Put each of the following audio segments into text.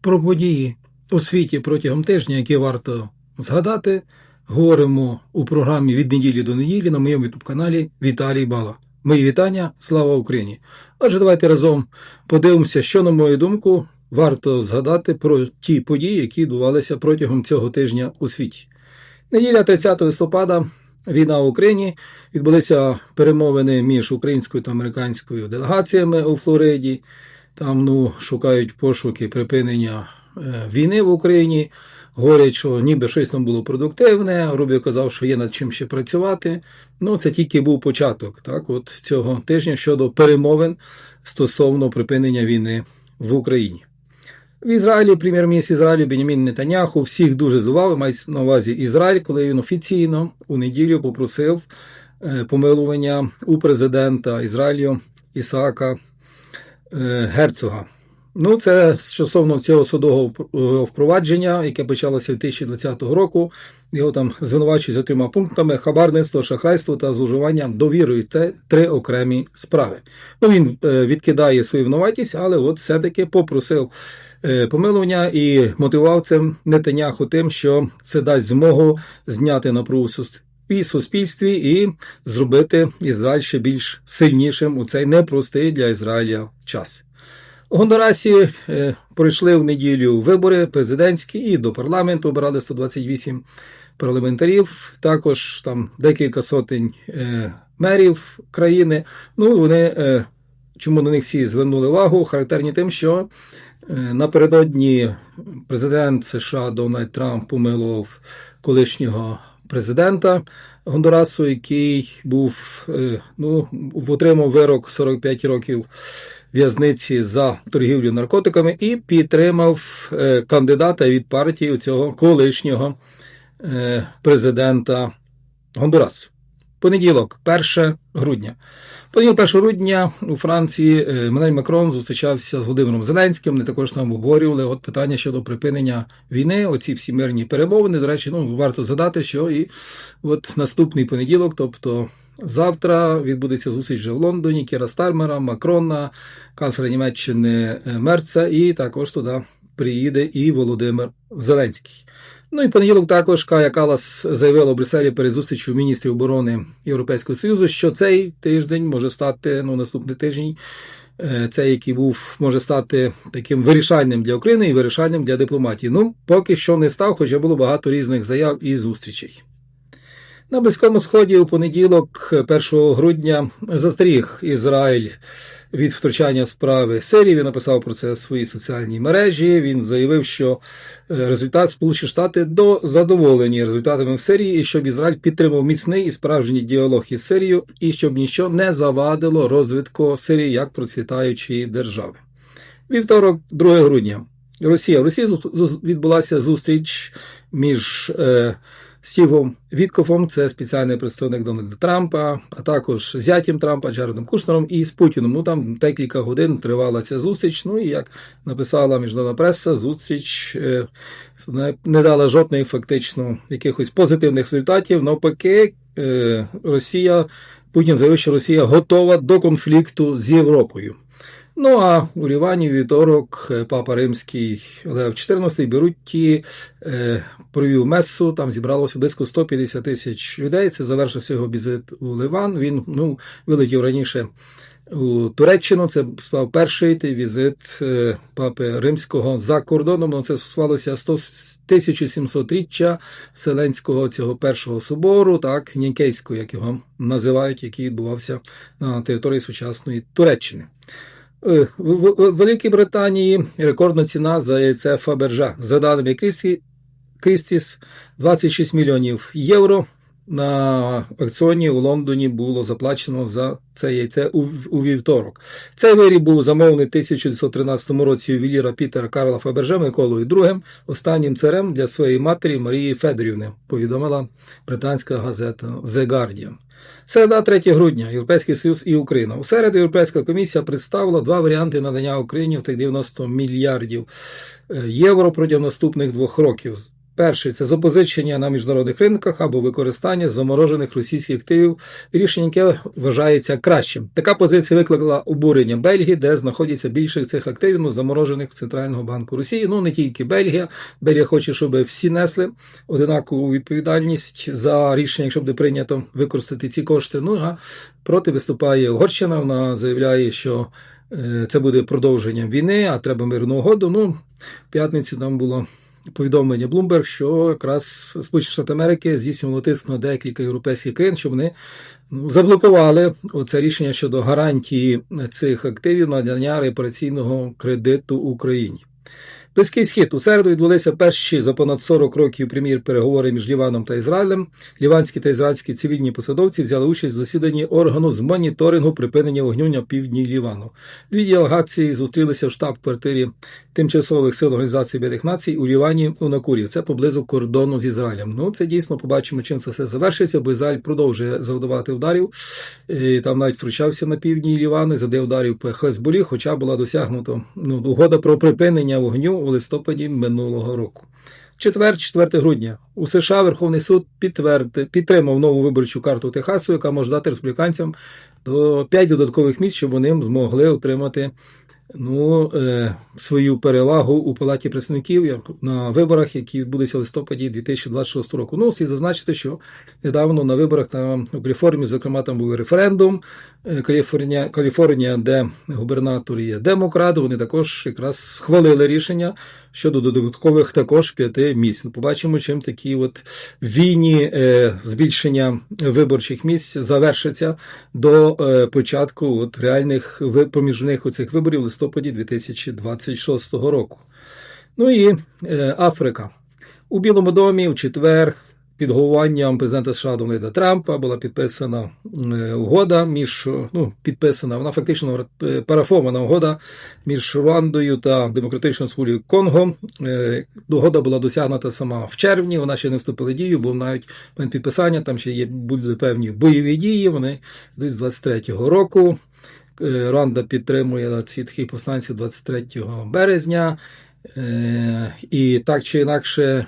Про події у світі протягом тижня, які варто згадати, говоримо у програмі від неділі до неділі на моєму youtube каналі Віталій Бала. Мої вітання, слава Україні! Отже, давайте разом подивимося, що, на мою думку, варто згадати про ті події, які відбувалися протягом цього тижня у світі. Неділя 30 листопада. Війна в Україні відбулися перемовини між українською та американською делегаціями у Флориді. Там ну, шукають пошуки припинення е, війни в Україні. Говорять, що ніби щось там було продуктивне. Рубі казав, що є над чим ще працювати. Ну, це тільки був початок так, от цього тижня щодо перемовин стосовно припинення війни в Україні. В Ізраїлі прем'єр-міністр Ізраїлю Бенямін Нетаняху всіх дуже звав, мається на увазі Ізраїль, коли він офіційно у неділю попросив е, помилування у президента Ізраїлю Ісаака Герцога. Ну, це стосовно цього судового е, впровадження, яке почалося 2020 року. Його там звинувачують за трьома пунктами: хабарництво, шахрайство та зловживання довірою. Це три окремі справи. Ну, він е, відкидає свою винуватість, але от все-таки попросив е, помилування і мотивував цим Нетаняху тим, що це дасть змогу зняти напругу і суспільстві і зробити Ізраїль ще більш сильнішим у цей непростий для Ізраїля час. У Гондурасі е, пройшли в неділю вибори президентські і до парламенту обирали 128 парламентарів. Також там декілька сотень е, мерів країни. Ну вони е, чому на них всі звернули увагу, характерні тим, що напередодні президент США Дональд Трамп помилував колишнього президента Гондурасу, який був е, ну отримав вирок 45 років в'язниці за торгівлю наркотиками і підтримав е, кандидата від партії цього колишнього е, президента Гондурасу. Понеділок, 1 грудня. Понеділок 1 грудня у Франції Еммануель Макрон зустрічався з Володимиром Зеленським. Вони також там обговорювали от питання щодо припинення війни. Оці всі мирні перемовини. До речі, ну варто згадати, що і от наступний понеділок, тобто завтра, відбудеться зустріч вже в Лондоні. Кіра Стармера, Макрона, канцлера Німеччини Мерца, і також туди приїде і Володимир Зеленський. Ну і понеділок також Кая Калас заявила у Брюсселі перед зустрічю міністрів оборони Європейського Союзу, що цей тиждень може стати ну наступний тиждень. Цей, який був, може стати таким вирішальним для України і вирішальним для дипломатії. Ну, поки що не став, хоча було багато різних заяв і зустрічей. На Близькому Сході у понеділок, 1 грудня, застеріг Ізраїль від втручання в справи Сирії. Він написав про це в своїй соціальній мережі. Він заявив, що результат Сполучені Штати до задоволені результатами в Сирії, і щоб Ізраїль підтримав міцний і справжній діалог із Сирією, і щоб нічого не завадило розвитку Сирії як процвітаючої держави. Вівторок, 2 грудня, Росія в Росії відбулася зустріч між. Е, Стівом Віткофом, це спеціальний представник Дональда Трампа, а також зятім Трампа, Джаредом Кушнером і з Путіним. Ну там декілька годин тривала ця зустріч. Ну і як написала міжнародна преса, зустріч е, не дала жодних фактично якихось позитивних результатів. Навпаки, е, Росія Путін заявив, що Росія готова до конфлікту з Європою. Ну а у Лівані вівторок Папа Римський Лев XIV Берутті е, провів месу. Там зібралося близько 150 тисяч людей. Це завершився його візит у Ливан. Він ну, вилетів раніше у Туреччину. Це став перший візит е, папи римського за кордоном. Це стосувалося 1700-річчя Вселенського цього першого собору, так Нікейського, як його називають, який відбувався на території сучасної Туреччини. Е, в Великій Британії рекордна ціна за яйце Фабержа. За даними Крістіс, 26 мільйонів євро. На акціоні у Лондоні було заплачено за це яйце у, у вівторок. Цей виріб був замовлений в 1913 році ювеліра Пітера Карла Фаберже Миколою II, останнім царем для своєї матері Марії Федорівни, повідомила британська газета The Guardian. Середа 3 грудня Європейський Союз і Україна. У середу Європейська комісія представила два варіанти надання Україні в тих 90 мільярдів е, євро протягом наступних двох років. Перший це запозичення на міжнародних ринках або використання заморожених російських активів, рішення, яке вважається кращим. Така позиція викликала обурення Бельгії, де знаходиться більше цих активів, ну, заморожених в Центрального банку Росії. Ну не тільки Бельгія. Бельгія хоче, щоб всі несли одинакову відповідальність за рішення, якщо буде прийнято використати ці кошти. Ну а проти виступає Угорщина. Вона заявляє, що е, це буде продовженням війни, а треба мирну угоду. Ну, в п'ятницю там було повідомлення Bloomberg, що якраз Сполучені Штати Америки здійснювали тиск на декілька європейських країн, щоб вони ну, заблокували оце рішення щодо гарантії цих активів надання репараційного кредиту Україні. Близький схід у середу відбулися перші за понад 40 років прем'єр переговори між Ліваном та Ізраїлем. Ліванські та ізраїльські цивільні посадовці взяли участь в засіданні органу з моніторингу припинення вогню на півдні Лівану. Дві делегації зустрілися в штаб-квартирі тимчасових сил Організації Об'єднаних Націй у Лівані у Накурі. Це поблизу кордону з Ізраїлем. Ну це дійсно побачимо, чим це все завершиться, бо Ізраїль продовжує завдавати ударів. І там навіть втручався на півдні Лівану, завдав ударів по Хезболі, хоча була досягнута ну, угода про припинення вогню листопаді минулого року. Четвер, 4 грудня, у США Верховний суд підтвердив, підтримав нову виборчу карту Техасу, яка може дати республіканцям до 5 додаткових місць, щоб вони змогли отримати ну, е, свою перевагу у палаті представників на виборах, які відбудуться в листопаді 2026 року. Ну, слід зазначити, що недавно на виборах там у Каліфорнії, зокрема, там був референдум. Е, Каліфорнія, Каліфорнія, де губернатор є демократ, вони також якраз схвалили рішення щодо додаткових також п'яти місць. Ну, Побачимо, чим такі от війні е, збільшення виборчих місць завершаться до е, початку от реальних проміжних оцих виборів в листопаді 2026 року. Ну і Африка. У Білому домі в четвер під головуванням президента США Дональда Трампа була підписана е, угода між ну, підписана, вона фактично е, парафована угода між Руандою та Демократичною Республікою Конго. Е, Угода була досягнута сама в червні. Вона ще не вступила в дію, бо навіть підписання там ще є будуть певні бойові дії. Вони йдуть з 23-го року. Е, Руанда підтримує ці такі повстанці 23 березня. Е, І так чи інакше,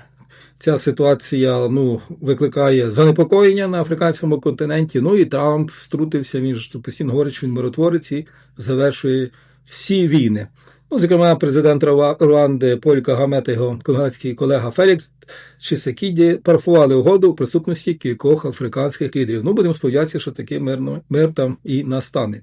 ця ситуація ну, викликає занепокоєння на африканському континенті. Ну і Трамп втрутився, він ж постійно говорить, що він миротворець і завершує всі війни. Ну, зокрема, президент Руанди Поль Кагаме та його конгрецький колега Фелікс Чисакіді парафували угоду у присутності кількох африканських лідерів. Ну, будемо сподіватися, що такий мирно, мир там і настане.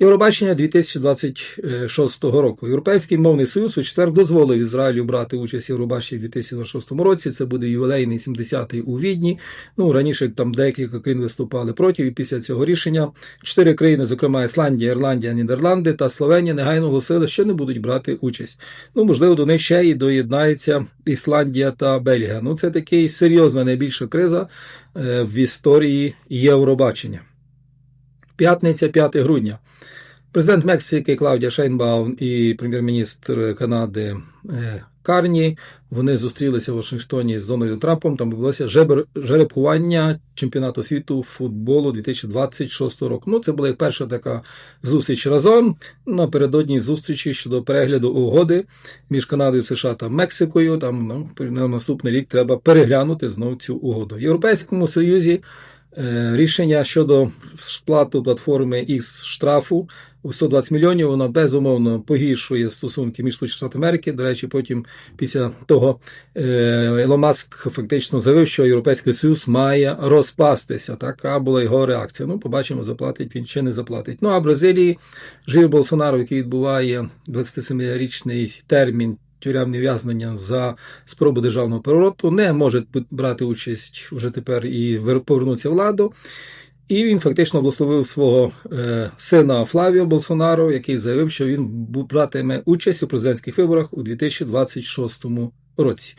Євробачення 2026 року. Європейський мовний союз у четвер дозволив Ізраїлю брати участь в Євробаченні в 2026 році. Це буде ювілейний 70-й у Відні. Ну раніше там декілька країн виступали проти. І після цього рішення чотири країни, зокрема Ісландія, Ірландія, Нідерланди та Словенія, негайно оголосили, що не будуть брати участь. Ну можливо, до них ще й доєднається Ісландія та Бельгія. Ну це такий серйозна найбільша криза е, в історії Євробачення. П'ятниця, 5 грудня. Президент Мексики Клаудія Шейнбаум і прем'єр-міністр Канади е, Карні вони зустрілися в Вашингтоні з Дональдом Трампом. Там відбулося жеребкування чемпіонату світу футболу 2026 року. Ну, це була їх перша така зустріч разом напередодні зустрічі щодо перегляду угоди між Канадою, США та Мексикою. Там ну, на наступний рік треба переглянути знову цю угоду. В Європейському Союзі Рішення щодо сплату платформи X штрафу у 120 мільйонів воно безумовно погіршує стосунки між Сполученими Штатами Америки. До речі, потім після того е, Ілон Маск фактично заявив, що Європейський Союз має розпастися. Така була його реакція. Ну, побачимо, заплатить він чи не заплатить. Ну а Бразилії Жив Болсонaro, який відбуває 27-річний термін. Тюремне в'язнення за спробу державного перевороту не може брати участь вже тепер і вер- повернутися владу. І він фактично благословив свого е, сина Флавіо Болсонаро, який заявив, що він братиме участь у президентських виборах у 2026 році.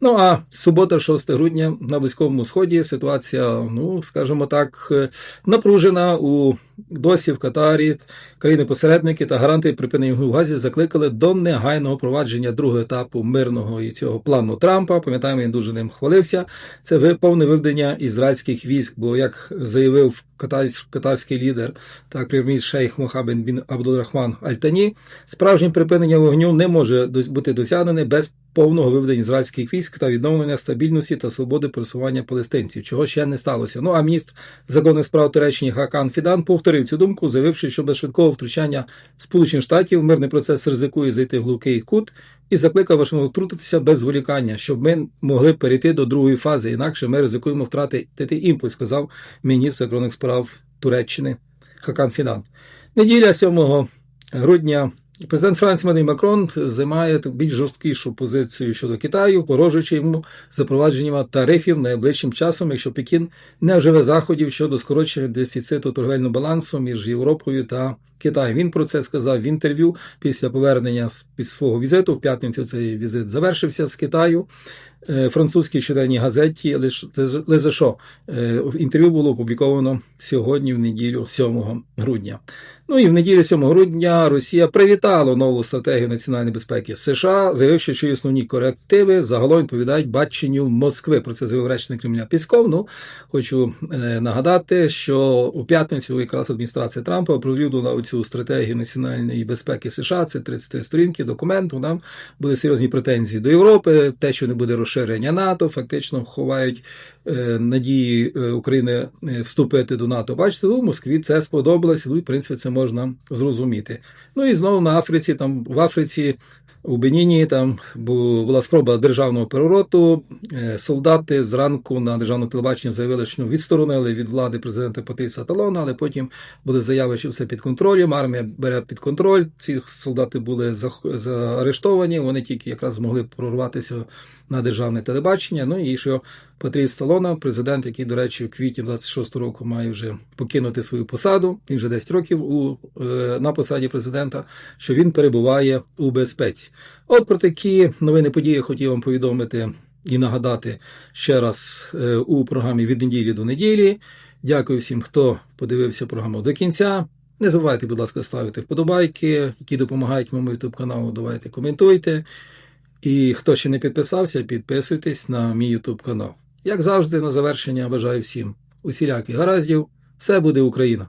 Ну а субота, 6 грудня на Близькому Сході ситуація, ну скажімо так, е, напружена у досі в Катарі країни-посередники та гаранти припинення в газі закликали до негайного провадження другого етапу мирного і цього плану Трампа. Пам'ятаємо, він дуже ним хвалився. Це повне виведення ізраїльських військ. Бо як заявив катарський лідер та прем'єр шейх Мохаммед бін Абдулрахман Альтані, справжнє припинення вогню не може бути досягнене без повного виведення ізраїльських військ та відновлення стабільності та свободи пересування палестинців, чого ще не сталося. Ну а міністр законних справ Туреччини Хакан Фідан повторив цю думку, заявивши, що без швидкого втручання Сполучених Штатів мирний процес ризикує зайти в глухий кут і закликав Вашингтон втрутитися без зволікання, щоб ми могли перейти до другої фази. Інакше ми ризикуємо втратити імпульс, сказав міністр закордонних справ Туреччини Хакан Фідан. Неділя 7 грудня. Президент Франції Еммануель Макрон займає більш жорсткішу позицію щодо Китаю, порожуючи йому запровадженням тарифів найближчим часом, якщо Пекін не вживе заходів щодо скорочення дефіциту торговельного балансу між Європою та Китаєм. Він про це сказав в інтерв'ю після повернення з свого візиту. В п'ятницю цей візит завершився з Китаю. Е, Французькій щоденній газеті Лезешо. В інтерв'ю було опубліковано сьогодні, в неділю, 7 грудня. Ну і в неділю 7 грудня Росія привітала нову стратегію національної безпеки США, заявивши, що основні корективи загалом відповідають баченню Москви. Про це заявив речник Кремля Пісков. Ну хочу е, нагадати, що у п'ятницю якраз адміністрація Трампа оприлюднила цю стратегію національної безпеки США. Це 33 сторінки документу. Там були серйозні претензії до Європи. Те, що не буде розширення НАТО, фактично ховають е, надії е, України е, вступити до НАТО. Бачите, ну, Москві це сподобалось, Ну і в принципі це можна зрозуміти. Ну і знову на Африці, там в Африці. У Беніні там бу- була спроба державного перевороту. Е, Солдати зранку на державному телебаченні заявили, що відсторонили від влади президента Патріса Талона, але потім були заяви, що все під контролем. Армія бере під контроль. Ці солдати були заарештовані. Вони тільки якраз змогли прорватися на державне телебачення. Ну і що Патріс Талона, президент, який, до речі, в квітні 26 року має вже покинути свою посаду. Він вже 10 років у, е, на посаді президента, що він перебуває у безпеці. От про такі новини події хотів вам повідомити і нагадати ще раз е, у програмі від неділі до неділі. Дякую всім, хто подивився програму до кінця. Не забувайте, будь ласка, ставити вподобайки, які допомагають моєму YouTube каналу. Давайте коментуйте. І хто ще не підписався, підписуйтесь на мій YouTube канал. Як завжди, на завершення бажаю всім усіляких гараздів. Все буде Україна!